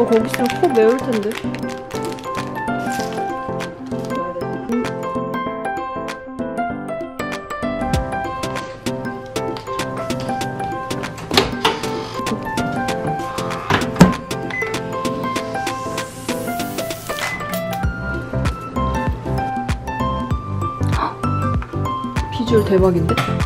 너 거기 있으면 코 매울 텐데. 비주얼 대박인데?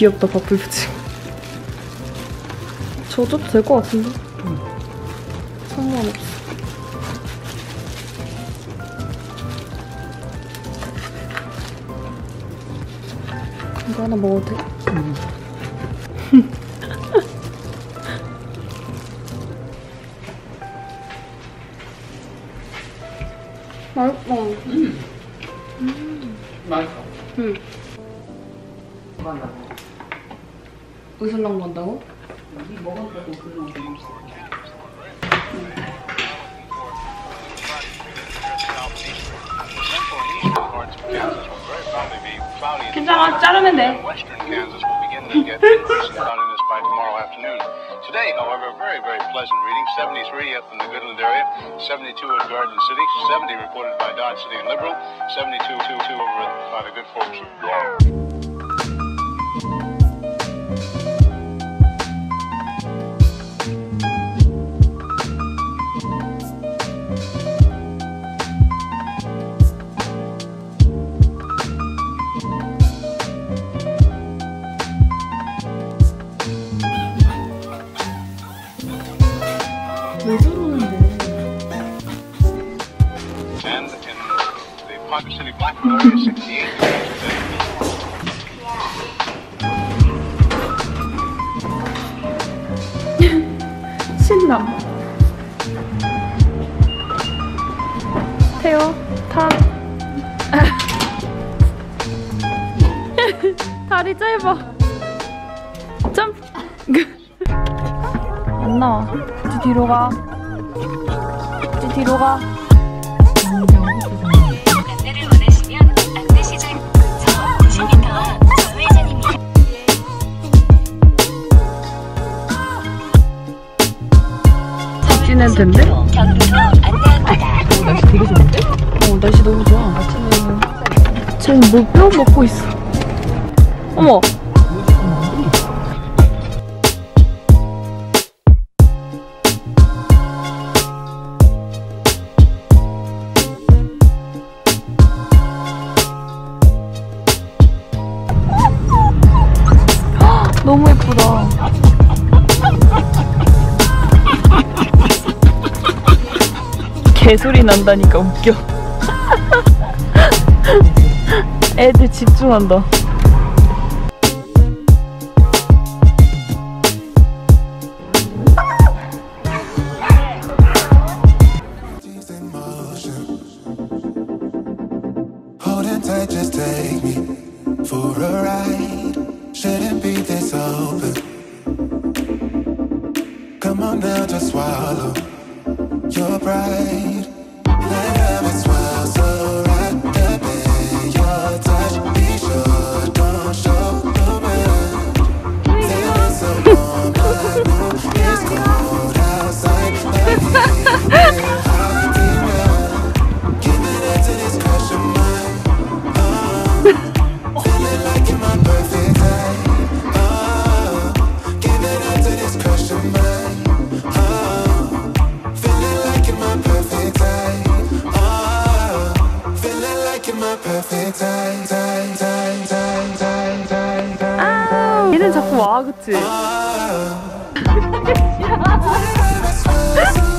귀엽다 바쁠 붙이. 저도 될 것 같은데? 상관없어. 이거 하나 먹어도 돼? 의술랑 간다고? 이 먹었다고 그런 거 없어. 괜찮아 자르면 돼 Western Kansas will begin to get increasing cloudiness by tomorrow afternoon. Today, however, very, very pleasant reading. 73 up in the Goodland area, 72 at Garden City, 70 reported by Dodge City and Liberal, 72 two, two over by the good folks of Laurel. 신남 태요 타 다리 짧아. 점프 안 나와. 이제 뒤로 가. 이제 뒤로 가 찍는 텐데? 날씨 되게 좋은데? 어 날씨 너무 좋아 아침에는 쟤는 뭐뼈 먹고 있어 어머 개소리 난다니까 웃겨. 애들 집중한다. 얘는 자꾸 와? 그치?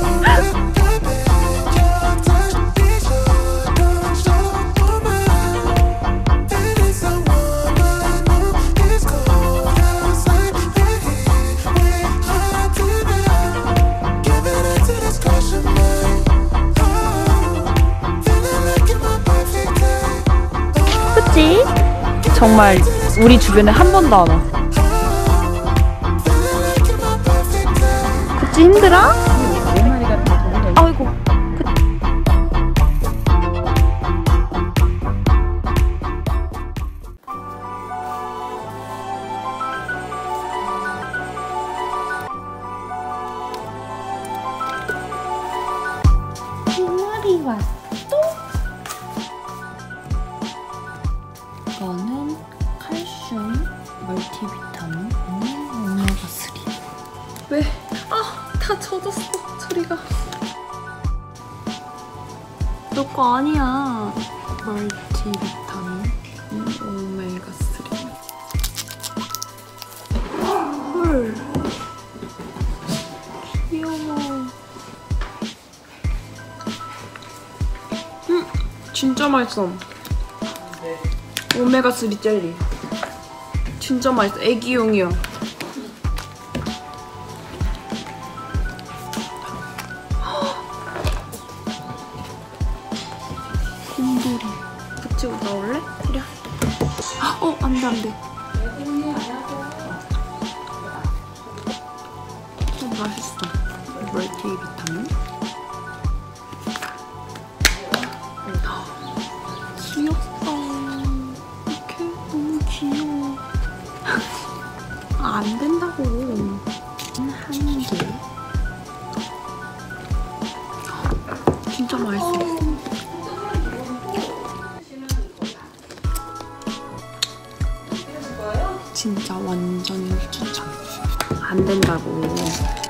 정말 우리 주변에 한 번도 안 와. 그치, 힘들어? 거 아니야. 멀티비타민 오메가3. 헐. 귀여워. 음, 진짜 맛있어. 오메가3 젤리. 진짜 맛있어. 애기용이야. 붙이고 나올래? 그래. 어, 안 돼, 안 돼. 좀 맛있어. 멀티 비타민. 귀엽다. 이렇게 너무 귀여워. 아, 안 된다고. 된다고.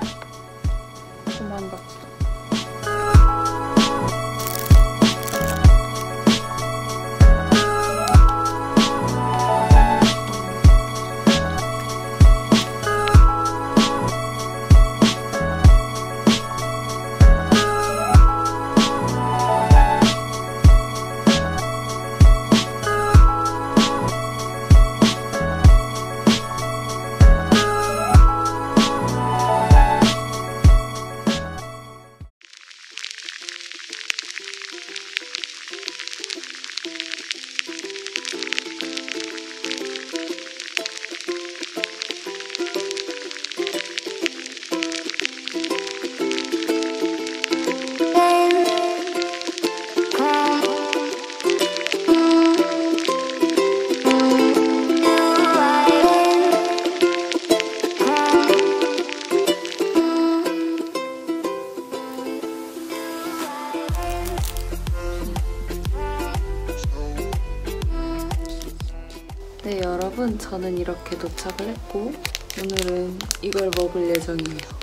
저는 이렇게 도착을 했고 오늘은 이걸 먹을 예정이에요.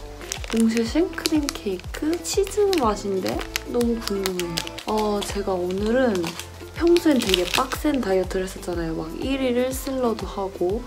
웅실 생크림 케이크 치즈 맛인데 너무 궁금해요. 어, 제가 오늘은 평소엔 되게 빡센 다이어트를 했었잖아요. 막 1일 1슬러도 하고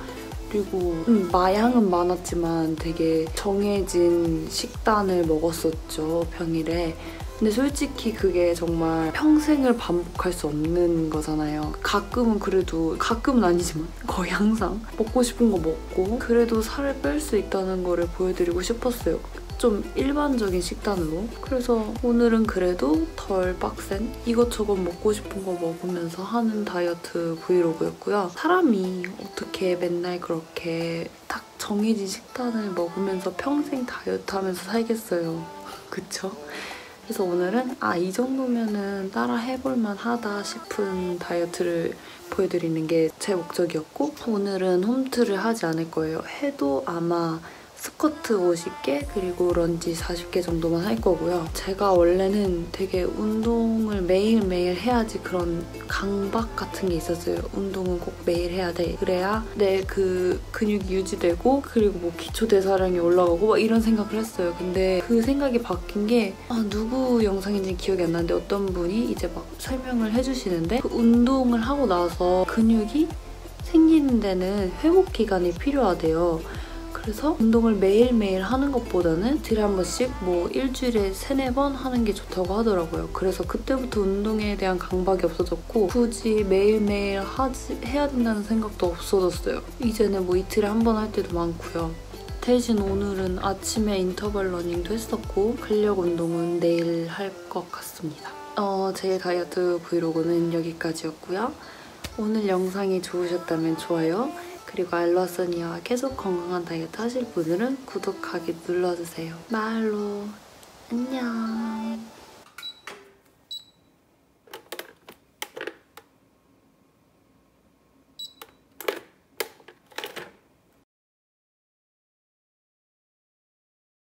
그리고 음, 마양은 많았지만 되게 정해진 식단을 먹었었죠, 평일에. 근데 솔직히 그게 정말 평생을 반복할 수 없는 거잖아요. 가끔은 그래도 가끔은 아니지만 거의 항상 먹고 싶은 거 먹고 그래도 살을 뺄 수 있다는 거를 보여드리고 싶었어요. 좀 일반적인 식단으로. 그래서 오늘은 그래도 덜 빡센 이것저것 먹고 싶은 거 먹으면서 하는 다이어트 브이로그였고요. 사람이 어떻게 맨날 그렇게 딱 정해진 식단을 먹으면서 평생 다이어트 하면서 살겠어요. 그쵸? 그래서 오늘은 아 이 정도면은 따라 해볼만 하다 싶은 다이어트를 보여드리는 게 제 목적이었고 오늘은 홈트를 하지 않을 거예요. 해도 아마 스쿼트 50개 그리고 런지 40개 정도만 할 거고요. 제가 원래는 되게 운동을 매일매일 해야지 그런 강박 같은 게 있었어요. 운동은 꼭 매일 해야 돼. 그래야 내 그 근육이 유지되고 그리고 뭐 기초 대사량이 올라가고 막 이런 생각을 했어요. 근데 그 생각이 바뀐 게 아, 누구 영상인지 기억이 안 나는데 어떤 분이 이제 막 설명을 해주시는데 그 운동을 하고 나서 근육이 생기는 데는 회복 기간이 필요하대요. 그래서 운동을 매일매일 하는 것보다는 들에 한 번씩 뭐 일주일에 세네 번 하는 게 좋다고 하더라고요. 그래서 그때부터 운동에 대한 강박이 없어졌고 굳이 매일매일 하지, 해야 된다는 생각도 없어졌어요. 이제는 뭐 이틀에 한 번 할 때도 많고요. 대신 오늘은 아침에 인터벌 러닝도 했었고 근력 운동은 내일 할 것 같습니다. 어, 제 다이어트 브이로그는 여기까지였고요. 오늘 영상이 좋으셨다면 좋아요, 그리고 알러서니와 계속 건강한 다이어트 하실 분들은 구독하기 눌러주세요. 마할로 안녕.